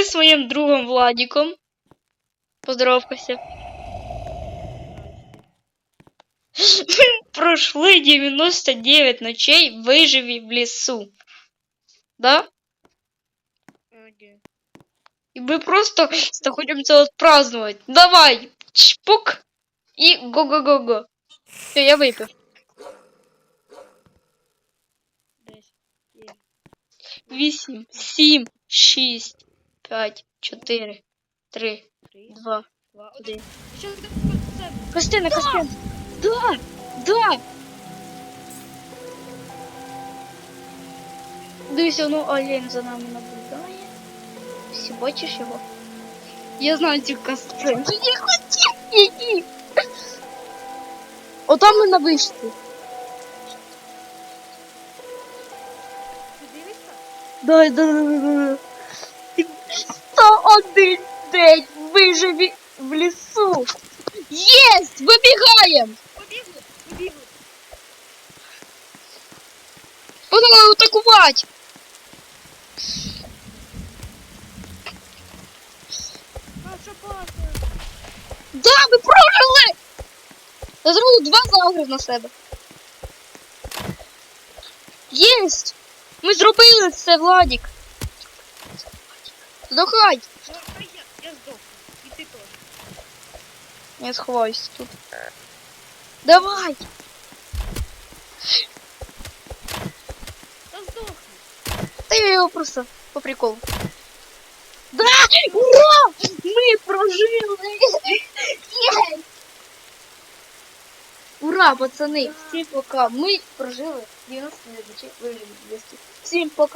Ми з своїм другом Владіком. Поздоровкайся. Пройшли 99 ночей виживі в лісу. Да? И мы просто хочем це отпраздновать. Давай! Чпук! И го-го-го-го. Все, я випив. Вісім, сім, шість, П'ять, чотири, три, два, один. Костина, Костина! Да! Да! Дивися, ну олень за нами наблюдає. Всі бачиш його? Я знаю цю кастрину. Я хотів її! Отам ми на вишці. Дай, дай, дай, дай. 101 день виживі в лісу. Єсть! Вибігаємо! Побігли, побігли. Погнали атакувати! Наша база. Да, ми прожили! Я зроблю два загри на себе. Єсть! Ми зробили це, Владік. Здохай! Ну, а я, я здохну. І ти теж. Я сховаюсь тут. Давай! Та здохну. Та я його просто по приколу. Да! Ура! Ми прожили! Є! Ура, пацани! Всім пока! Ми прожили 90 ночей вижили. Всім пока!